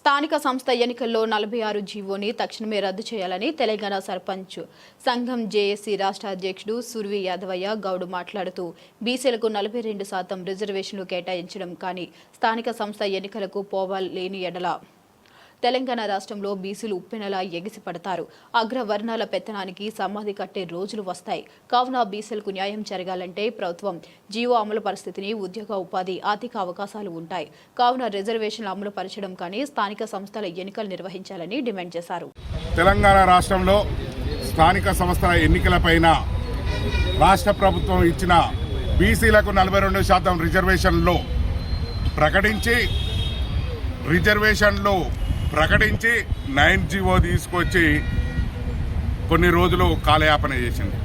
స్థానిక సంస్థ ఎన్నికల్లో నలభై ఆరు జీవోని తక్షణమే రద్దు చేయాలని తెలంగాణ సర్పంచ్ సంఘం జేఏసీ రాష్ట్ర అధ్యక్షుడు సుర్వి యాదవయ్య గౌడ్ మాట్లాడుతూ బీసీలకు నలభై రెండు శాతం రిజర్వేషన్లు కేటాయించడం కానీ స్థానిక సంస్థ ఎన్నికలకు పోవాలేని ఎడల. తెలంగాణ రాష్ట్రంలో బీసీలు ఉప్పెనలా ఎగిసిపడతారు. అగ్రవర్ణాల పెత్తనానికి సమాధి కట్టే రోజులు వస్తాయి. కావున బీసీలకు న్యాయం జరగాలంటే ప్రభుత్వం జీవో అమలు పరిస్థితిని ఉద్యోగ ఉపాధి ఆర్థిక అవకాశాలు ఉంటాయి. కావున రిజర్వేషన్లు అమలు పరచడం కానీ స్థానిక సంస్థల ఎన్నికలు నిర్వహించాలని డిమాండ్ చేశారు. తెలంగాణ రాష్ట్రంలో స్థానిక సంస్థల ఎన్నికలపైన రాష్ట్ర ప్రభుత్వం ఇచ్చిన బీసీలకు నలభై రెండు శాతం రిజర్వేషన్లు ప్రకటించి రిజర్వేషన్లు ప్రకటించి నైన్ జీవో తీసుకొచ్చి కొన్ని రోజులు కాలయాపన చేసింది.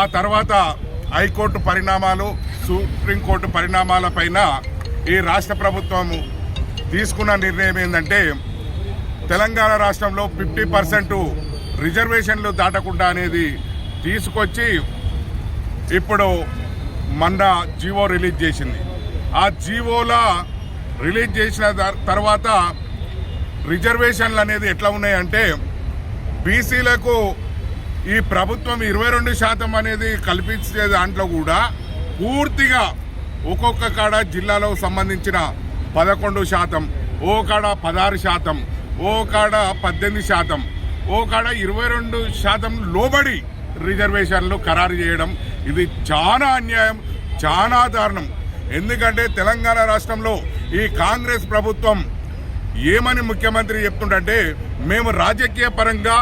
ఆ తర్వాత హైకోర్టు పరిణామాలు సుప్రీంకోర్టు పరిణామాలపైన ఈ రాష్ట్ర ప్రభుత్వం తీసుకున్న నిర్ణయం ఏంటంటే తెలంగాణ రాష్ట్రంలో ఫిఫ్టీ పర్సెంట్ రిజర్వేషన్లు దాటకుండా అనేది తీసుకొచ్చి ఇప్పుడు మొన్న జీవో రిలీజ్ చేసింది. ఆ జీవోలా రిలీజ్ చేసిన తర్వాత రిజర్వేషన్లు అనేది ఎట్లా ఉన్నాయంటే బీసీలకు ఈ ప్రభుత్వం ఇరవై రెండు శాతం అనేది కల్పించే దాంట్లో కూడా పూర్తిగా ఒక్కొక్క కాడ జిల్లాలో సంబంధించిన పదకొండు శాతం ఓ కాడ పదహారు శాతం ఓ కాడ పద్దెనిమిది శాతం ఓ కాడ ఇరవై రెండు శాతం లోబడి రిజర్వేషన్లు ఖరారు చేయడం ఇది చాలా అన్యాయం చాలా దారుణం. ఎందుకంటే తెలంగాణ రాష్ట్రంలో ఈ కాంగ్రెస్ ప్రభుత్వం ఏమని ముఖ్యమంత్రి చెప్తుండంటే మేము రాజకీయ పరంగా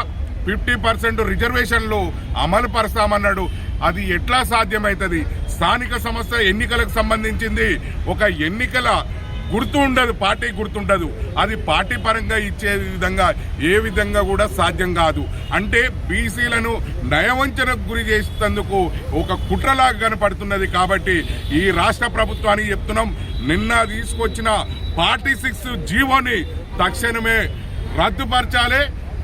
ఫిఫ్టీ పర్సెంట్ రిజర్వేషన్లు అమలు పరుస్తామన్నాడు. అది ఎట్లా సాధ్యమవుతుంది స్థానిక సంస్థ ఎన్నికలకు సంబంధించింది. ఒక ఎన్నికల గుర్తు ఉండదు పార్టీ గుర్తుండదు. అది పార్టీ పరంగా ఇచ్చే విధంగా ఏ విధంగా కూడా సాధ్యం కాదు. అంటే బీసీలను నయవంచనకు గురి చేసేందుకు ఒక కుట్రలాగా కనపడుతున్నది కాబట్టి ఈ రాష్ట్ర ప్రభుత్వానికి చెప్తున్నాం. నిన్న తీసుకొచ్చిన పార్టీ సిక్స్ జీవోని తక్షణమే రద్దుపరచాలి.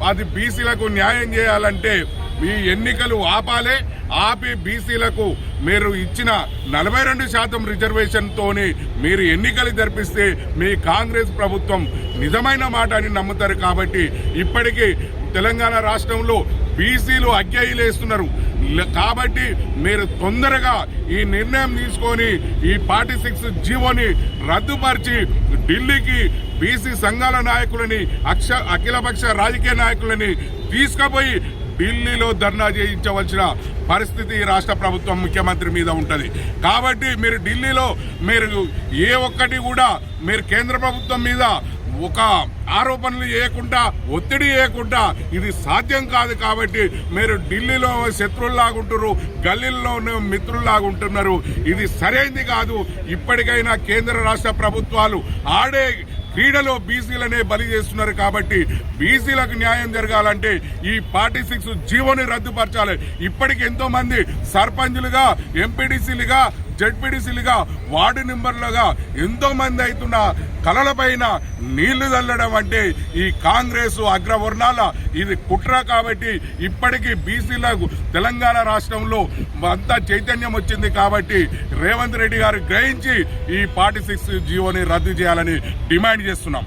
అది బీసీలకు న్యాయం చేయాలంటే ఈ ఎన్నికలు ఆపాలి. ఆపి బీసీలకు మీరు ఇచ్చిన నలభై రెండు శాతం రిజర్వేషన్తోని మీరు ఎన్నికలు జరిపిస్తే మీ కాంగ్రెస్ ప్రభుత్వం నిజమైన మాట అని నమ్ముతారు కాబట్టి ఇప్పటికీ తెలంగాణ రాష్ట్రంలో బీసీలు అగ్గయిలేస్తున్నారు కాబట్టి మీరు తొందరగా ఈ నిర్ణయం తీసుకొని ఈ పార్టీ సిక్స్ జీవోని రద్దుపరిచి ఢిల్లీకి బీసీ సంఘాల నాయకులని అక్ష అఖిలపక్ష రాజకీయ నాయకులని తీసుకుపోయి ఢిల్లీలో ధర్నా చేయించవలసిన పరిస్థితి రాష్ట్ర ప్రభుత్వం ముఖ్యమంత్రి మీద ఉంటుంది. కాబట్టి మీరు ఢిల్లీలో మీరు ఏ ఒక్కటి కూడా మీరు కేంద్ర ప్రభుత్వం మీద ఒక ఆరోపణలు చేయకుండా ఒత్తిడి చేయకుండా ఇది సాధ్యం కాదు కాబట్టి మీరు ఢిల్లీలో శత్రువుల్లాగుంటారు గల్లీల్లో మిత్రుల్లాగుంటున్నారు ఇది సరైంది కాదు. ఇప్పటికైనా కేంద్ర రాష్ట్ర ప్రభుత్వాలు ఆడే క్రీడలో బీసీలనే బలి చేస్తున్నారు కాబట్టి బీసీలకు న్యాయం జరగాలంటే ఈ పార్టీ సిక్స్ జీవోని రద్దుపరచాలి. ఇప్పటికి ఎంతో మంది సర్పంచులుగా ఎంపీడీసీలుగా జడ్పీడీసీలుగా వార్డు మెంబర్లుగా ఎంతో మంది అవుతున్న కలలపైన నీళ్ళు చల్లడం అంటే ఈ కాంగ్రెస్ అగ్రవర్ణాల ఇది కుట్ర కాబట్టి ఇప్పటికీ బీసీలకు తెలంగాణ రాష్ట్రంలో అంతా చైతన్యం వచ్చింది కాబట్టి రేవంత్ రెడ్డి గారు గ్రహించి ఈ పార్టీ సిక్స్ జీవోని రద్దు చేయాలని డిమాండ్ చేస్తున్నాం.